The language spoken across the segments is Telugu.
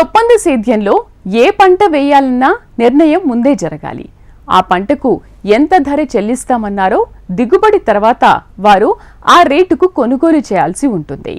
ఒప్పంద సేద్యంలో ఏ పంట వేయాలన్నా నిర్ణయం ముందే జరగాలి. ఆ పంటకు ఎంత ధర చెల్లిస్తామన్నారో దిగుబడి తర్వాత వారు ఆ రేటుకు కొనుగోలు చేయాల్సి ఉంటుంది.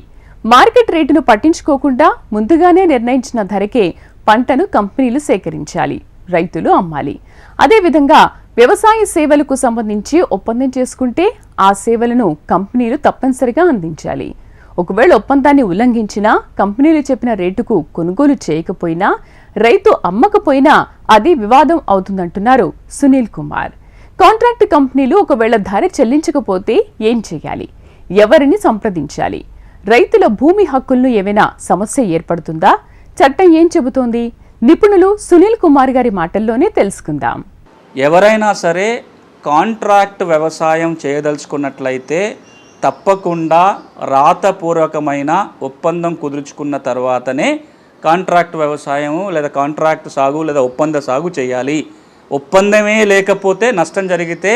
మార్కెట్ రేటును పట్టించుకోకుండా ముందుగానే నిర్ణయించిన ధరకే పంటను కంపెనీలు సేకరించాలి రైతులు అమ్మాలి. అదేవిధంగా వ్యవసాయ సేవలకు సంబంధించి ఒప్పందం చేసుకుంటే ఆ సేవలను కంపెనీలు తప్పనిసరిగా అందించాలి. ఒకవేళ ఒప్పందాన్ని ఉల్లంఘించినా కంపెనీలు చెప్పిన రేటుకు కొనుగోలు చేయకపోయినా రైతు అమ్మకపోయినా అది వివాదం అవుతుందంటున్నారు సునీల్ కుమార్. కాంట్రాక్ట్ కంపెనీలు ఒకవేళ ధర చెల్లించకపోతే ఏం చేయాలి? ఎవరిని సంప్రదించాలి? రైతుల భూమి హక్కులను ఏమైనా సమస్య ఏర్పడుతుందా? చట్టం ఏం చెబుతోంది? నిపుణులు సునీల్ కుమార్ గారి మాటల్లోనే తెలుసుకుందాం. ఎవరైనా సరే కాంట్రాక్ట్ వ్యవసాయం చేయదలుచుకున్నట్లయితే తప్పకుండా రాతపూర్వకమైన ఒప్పందం కుదుర్చుకున్న తర్వాతనే కాంట్రాక్ట్ వ్యవసాయం లేదా కాంట్రాక్ట్ సాగు లేదా ఒప్పంద సాగు చేయాలి. ఒప్పందమే లేకపోతే నష్టం జరిగితే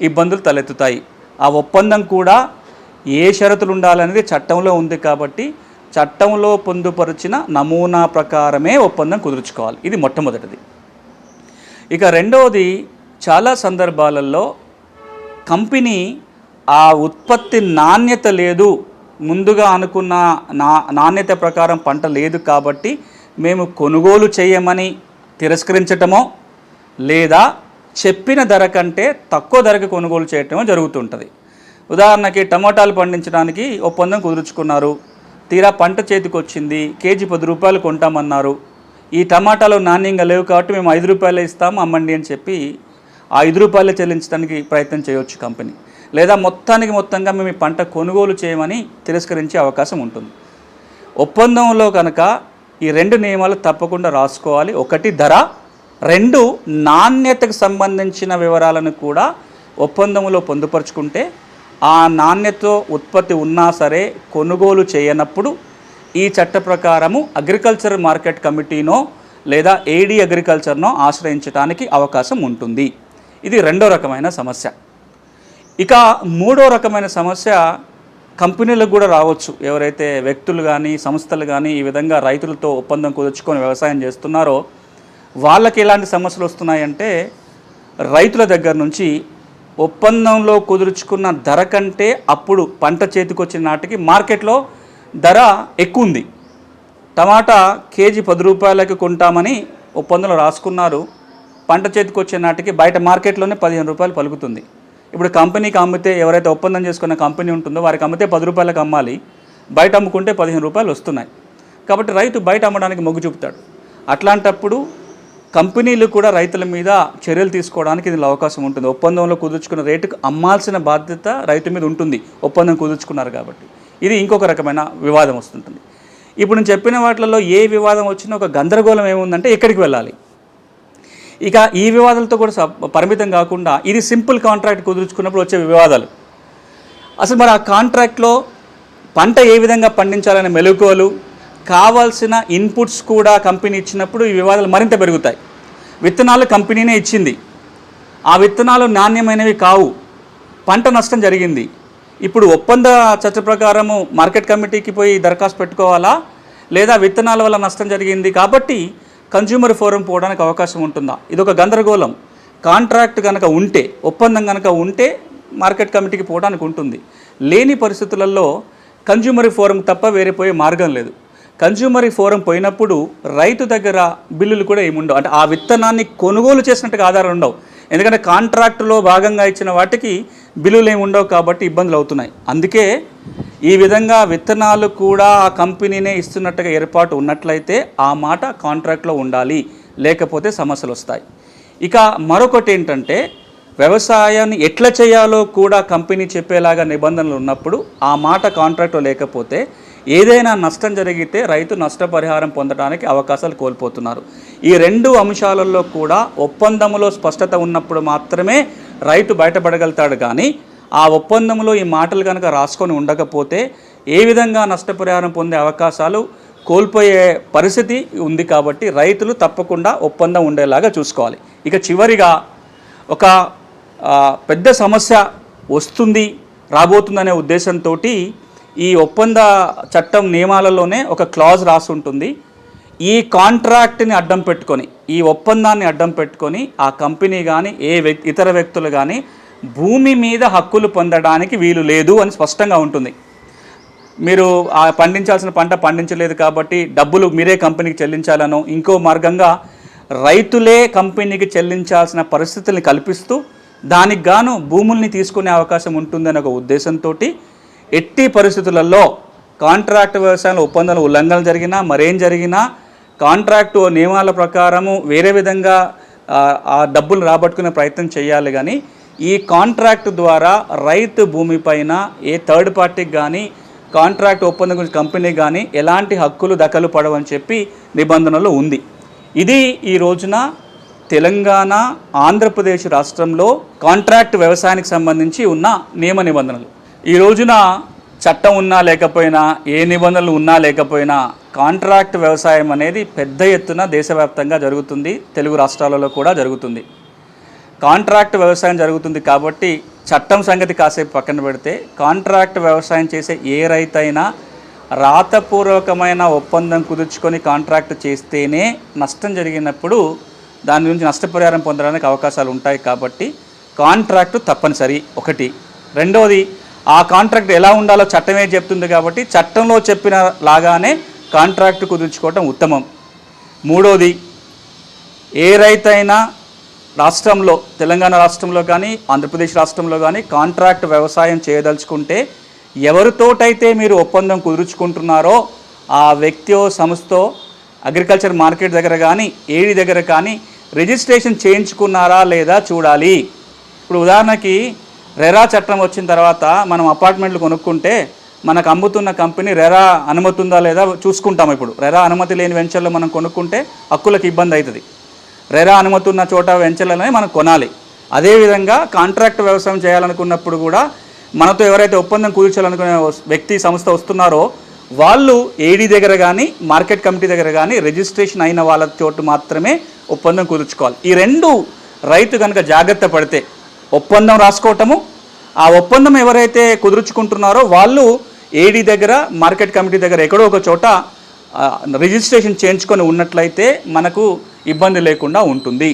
ఇబ్బందులు తలెత్తుతాయి. ఆ ఒప్పందం కూడా ఏ షరతులు ఉండాలనేది చట్టంలో ఉంది కాబట్టి చట్టంలో పొందుపరిచిన నమూనా ప్రకారమే ఒప్పందం కుదుర్చుకోవాలి. ఇది మొట్టమొదటిది. ఇక రెండవది చాలా సందర్భాలలో కంపెనీ ఆ ఉత్పత్తి నాణ్యత లేదు. ముందుగా అనుకున్న నా నాణ్యత ప్రకారం పంట లేదు కాబట్టి మేము కొనుగోలు చేయమని తిరస్కరించటమో లేదా చెప్పిన ధర కంటే తక్కువ ధరకు కొనుగోలు చేయటమో జరుగుతుంటుంది. ఉదాహరణకి టమాటాలు పండించడానికి ఒప్పందం కుదుర్చుకున్నారు. తీరా పంట చేతికి వచ్చింది కేజీ పది రూపాయలు కొంటామన్నారు. ఈ టమాటాలు నాణ్యంగా లేవు కాబట్టి మేము ఐదు రూపాయలు ఇస్తాము అమ్మండి అని చెప్పి ఆ ఐదు రూపాయలు చెల్లించడానికి ప్రయత్నం చేయవచ్చు కంపెనీ. లేదా మొత్తానికి మొత్తంగా మేము ఈ పంట కొనుగోలు చేయమని తిరస్కరించే అవకాశం ఉంటుంది. ఒప్పందంలో కనుక ఈ రెండు నియమాలు తప్పకుండా రాసుకోవాలి. ఒకటి ధర రెండు నాణ్యతకు సంబంధించిన వివరాలను కూడా ఒప్పందంలో పొందుపరుచుకుంటే ఆ నాణ్యతతో ఉత్పత్తి ఉన్నా సరే కొనుగోలు చేయనప్పుడు ఈ చట్ట ప్రకారము అగ్రికల్చర్ మార్కెట్ కమిటీనో లేదా ఏడీ అగ్రికల్చర్నో ఆశ్రయించడానికి అవకాశం ఉంటుంది. ఇది రెండో రకమైన సమస్య. ఇక మూడో రకమైన సమస్య కంపెనీలకు కూడా రావచ్చు. ఎవరైతే వ్యక్తులు కానీ సంస్థలు కానీ ఈ విధంగా రైతులతో ఒప్పందం కుదుర్చుకొని వ్యవసాయం చేస్తున్నారో వాళ్ళకి ఎలాంటి సమస్యలు వస్తున్నాయంటే రైతుల దగ్గర నుంచి ఒప్పందంలో కుదుర్చుకున్న ధర కంటే అప్పుడు పంట చేతికొచ్చిన నాటికి మార్కెట్లో ధర ఎక్కువ ఉంది. టమాటా కేజీ పది రూపాయలకి కొంటామని ఒప్పందంలో రాసుకున్నారు. పంట చేతికొచ్చే నాటికి బయట మార్కెట్లోనే పదిహేను రూపాయలు పలుకుతుంది. ఇప్పుడు కంపెనీకి అమ్మితే ఎవరైతే ఒప్పందం చేసుకున్న కంపెనీ ఉంటుందో వారికి అమ్మితే పది రూపాయలకు అమ్మాలి. బయట అమ్ముకుంటే పదిహేను రూపాయలు వస్తున్నాయి. కాబట్టి రైతు బయట అమ్మడానికి మొగ్గు చూపుతాడు. అట్లాంటప్పుడు కంపెనీలు కూడా రైతుల మీద చర్యలు తీసుకోవడానికి ఇందులో అవకాశం ఉంటుంది. ఒప్పందంలో కుదుర్చుకున్న రేటుకు అమ్మాల్సిన బాధ్యత రైతు మీద ఉంటుంది. ఒప్పందం కుదుర్చుకున్నారు కాబట్టి. ఇది ఇంకొక రకమైన వివాదం వస్తుంటుంది. ఇప్పుడు నేను చెప్పిన వాటిలో ఏ వివాదం వచ్చినా ఒక గందరగోళం ఏముందంటే ఎక్కడికి వెళ్ళాలి? ఇక ఈ వివాదాలతో కూడా పరిమితం కాకుండా ఇది సింపుల్ కాంట్రాక్ట్ కుదుర్చుకున్నప్పుడు వచ్చే వివాదాలు. అసలు మరి ఆ కాంట్రాక్ట్లో పంట ఏ విధంగా పండించాలనే మెలకువలు కావాల్సిన ఇన్పుట్స్ కూడా కంపెనీ ఇచ్చినప్పుడు ఈ వివాదాలు మరింత పెరుగుతాయి. విత్తనాలు కంపెనీనే ఇచ్చింది. ఆ విత్తనాలు నాణ్యమైనవి కావు. పంట నష్టం జరిగింది. ఇప్పుడు ఒప్పంద చట్ట ప్రకారము మార్కెట్ కమిటీకి పోయి దరఖాస్తు పెట్టుకోవాలా? లేదా విత్తనాల వల్ల నష్టం జరిగింది కాబట్టి కన్జ్యూమర్ ఫోరం పోవడానికి అవకాశం ఉంటుందా? ఇది ఒక గందరగోళం. కాంట్రాక్ట్ కనుక ఉంటే ఒప్పందం కనుక ఉంటే మార్కెట్ కమిటీకి పోవడానికి ఉంటుంది. లేని పరిస్థితులలో కన్జ్యూమర్ ఫోరం తప్ప వేరే పోయే మార్గం లేదు. కన్జ్యూమర్ ఫోరం పోయినప్పుడు రైతు దగ్గర బిల్లులు కూడా ఏముండవు. అంటే ఆ విత్తనాన్ని కొనుగోలు చేసినట్టుగా ఆధారాలు ఉండవు. ఎందుకంటే కాంట్రాక్టులో భాగంగా ఇచ్చిన వాటికి బిల్లులు ఏమి ఉండవు కాబట్టి ఇబ్బందులు అవుతున్నాయి. అందుకే ఈ విధంగా విత్తనాలు కూడా ఆ కంపెనీనే ఇస్తున్నట్టుగా ఏర్పాటు ఉన్నట్లయితే ఆ మాట కాంట్రాక్ట్లో ఉండాలి లేకపోతే సమస్యలు వస్తాయి. ఇక మరొకటి ఏంటంటే వ్యవసాయాన్ని ఎట్లా చేయాలో కూడా కంపెనీ చెప్పేలాగా నిబంధనలు ఉన్నప్పుడు ఆ మాట కాంట్రాక్ట్లో లేకపోతే ఏదైనా నష్టం జరిగితే రైతు నష్టపరిహారం పొందడానికి అవకాశాలు కోల్పోతున్నారు. ఈ రెండు అంశాలలో కూడా ఒప్పందంలో స్పష్టత ఉన్నప్పుడు మాత్రమే రైతు బయటపడగలుగుతాడు కానీ ఆ ఒప్పందంలో ఈ మాటలు కనుక రాసుకొని ఉండకపోతే ఏ విధంగా నష్టపరిహారం పొందే అవకాశాలు కోల్పోయే పరిస్థితి ఉంది కాబట్టి రైతులు తప్పకుండా ఒప్పందం ఉండేలాగా చూసుకోవాలి. ఇక చివరిగా ఒక పెద్ద సమస్య వస్తుంది రాబోతుందనే ఉద్దేశంతో ఈ ఒప్పంద చట్టం నియమాలలోనే ఒక క్లాజ్ రాసి ఉంటుంది ఈ కాంట్రాక్ట్ని అడ్డం పెట్టుకొని ఈ ఒప్పందాన్ని అడ్డం పెట్టుకొని ఆ కంపెనీ కానీ ఏ వ్యక్ ఇతర వ్యక్తులు కానీ భూమి మీద హక్కులు పొందడానికి వీలు లేదు అని స్పష్టంగా ఉంటుంది. మీరు ఆ పండించాల్సిన పంట పండించలేదు కాబట్టి డబ్బులు మీరే కంపెనీకి చెల్లించాలను ఇంకో మార్గంగా రైతులే కంపెనీకి చెల్లించాల్సిన పరిస్థితుల్ని కల్పిస్తూ దానికి గాను భూముల్ని తీసుకునే అవకాశం ఉంటుందనే ఒక ఉద్దేశంతో ఎట్టి పరిస్థితులలో కాంట్రాక్ట్ వ్యవసాయంలో ఒప్పందాల ఉల్లంఘన జరిగినా మరేం జరిగినా కాంట్రాక్టు నియమాల ప్రకారము వేరే విధంగా ఆ డబ్బులు రాబట్టుకునే ప్రయత్నం చేయాలి కానీ ఈ కాంట్రాక్ట్ ద్వారా రైతు భూమిపైన ఏ థర్డ్ పార్టీకి కానీ కాంట్రాక్ట్ ఒప్పందం గురించి కంపెనీ కానీ ఎలాంటి హక్కులు దఖలు పడవని చెప్పి నిబంధనలు ఉంది. ఇది ఈ రోజున తెలంగాణ ఆంధ్రప్రదేశ్ రాష్ట్రంలో కాంట్రాక్ట్ వ్యవసాయానికి సంబంధించి ఉన్న నియమ నిబంధనలు. ఈ రోజున చట్టం ఉన్నా లేకపోయినా ఏ నిబంధనలు ఉన్నా లేకపోయినా కాంట్రాక్ట్ వ్యవసాయం అనేది పెద్ద ఎత్తున దేశవ్యాప్తంగా జరుగుతుంది తెలుగు రాష్ట్రాలలో కూడా జరుగుతుంది. కాంట్రాక్ట్ వ్యవసాయం జరుగుతుంది కాబట్టి చట్టం సంగతి కాసేపు పక్కన పెడితే కాంట్రాక్ట్ వ్యవసాయం చేసే ఏ రైతైనా రాతపూర్వకమైన ఒప్పందం కుదుర్చుకొని కాంట్రాక్ట్ చేస్తేనే నష్టం జరిగినప్పుడు దాని గురించి నష్టపరిహారం పొందడానికి అవకాశాలు ఉంటాయి కాబట్టి కాంట్రాక్ట్ తప్పనిసరి ఒకటి. రెండవది ఆ కాంట్రాక్ట్ ఎలా ఉండాలో చట్టమే చెప్తుంది కాబట్టి చట్టంలో చెప్పిన లాగానే కాంట్రాక్ట్ కుదుర్చుకోవటం ఉత్తమం. మూడోది ఏ రైతైనా రాష్ట్రంలో తెలంగాణ రాష్ట్రంలో కానీ ఆంధ్రప్రదేశ్ రాష్ట్రంలో కానీ కాంట్రాక్ట్ వ్యవసాయం చేయదలుచుకుంటే ఎవరితోటైతే మీరు ఒప్పందం కుదుర్చుకుంటున్నారో ఆ వ్యక్తియో సంస్థో అగ్రికల్చర్ మార్కెట్ దగ్గర కానీ ఏడి దగ్గర కానీ రిజిస్ట్రేషన్ చేయించుకున్నారా లేదా చూడాలి. ఇప్పుడు ఉదాహరణకి రెరా చట్టం వచ్చిన తర్వాత మనం అపార్ట్మెంట్లు కొనుక్కుంటే మనకు అమ్ముతున్న కంపెనీ రెరా అనుమతి ఉందా లేదా చూసుకుంటాం ఇప్పుడు. రెరా అనుమతి లేని వెంచర్లో మనం కొనుక్కుంటే హక్కులకు ఇబ్బంది అవుతుంది. రెరా అనుమతి ఉన్న చోట వెంచర్లనే మనం కొనాలి. అదేవిధంగా కాంట్రాక్ట్ వ్యవసాయం చేయాలనుకున్నప్పుడు కూడా మనతో ఎవరైతే ఒప్పందం కుదుర్చాలనుకునే వ్యక్తి సంస్థ వస్తున్నారో వాళ్ళు ఏడీ దగ్గర కానీ మార్కెట్ కమిటీ దగ్గర కానీ రిజిస్ట్రేషన్ అయిన వాళ్ళ చోటు మాత్రమే ఒప్పందం కుదుర్చుకోవాలి. ఈ రెండు రైతు కనుక జాగ్రత్త పడితే ఒప్పందం రాసుకోవటము ఆ ఒప్పందం ఎవరైతే కుదుర్చుకుంటున్నారో వాళ్ళు ఏడీ దగ్గర మార్కెట్ కమిటీ దగ్గర ఎక్కడో ఒక చోట రిజిస్ట్రేషన్ చేయించుకొని ఉన్నట్లయితే మనకు ఇబ్బంది లేకుండా ఉంటుంది.